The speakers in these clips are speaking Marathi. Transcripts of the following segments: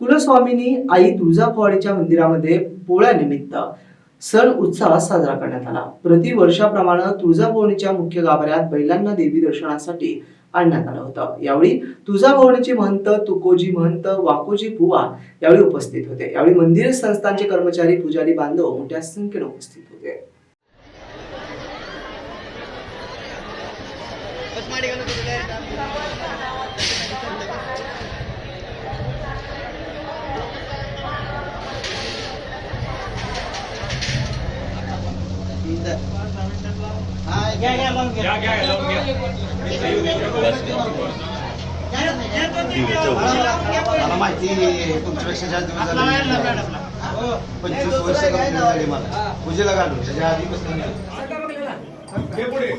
कुलस्वामिनी आई तुळजाभवानीच्या मंदिरामध्ये पोळ्यानिमित्त सण उत्साह साजरा करण्यात आला. प्रतिवर्षाप्रमाणे तुळजाभवानीच्या मुख्य गाभाऱ्यात बैलांना देवी दर्शनासाठी आणण्यात आलं होतं. यावेळी तुळजाभवानीचे महंत तुकोजी महंत वाकोजी बुवा यावेळी उपस्थित होते. यावेळी मंदिर संस्थांचे कर्मचारी पुजारी बांधव मोठ्या संख्येने उपस्थित होते. मला माहिती तुमच्यापेक्षा जास्त दिवस झाले. पंचवीस वर्ष झाली मला. पूजेला घालून. त्याच्या आधीपासून घे पुढे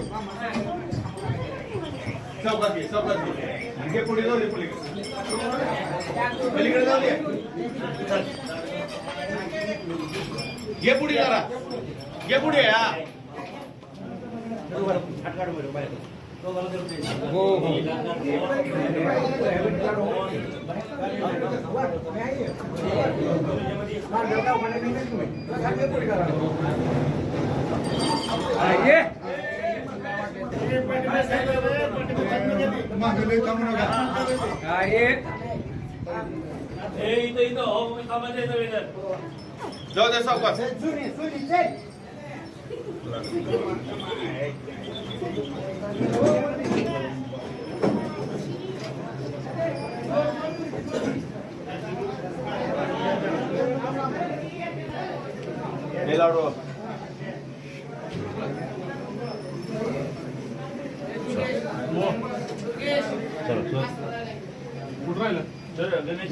चौकात घे चौकात घे आणि घे पुढे जाऊ दे पलीकडे पलीकडे जाऊ दे चल. Hello. चलो चलो कुठं राहिलं चल गणेश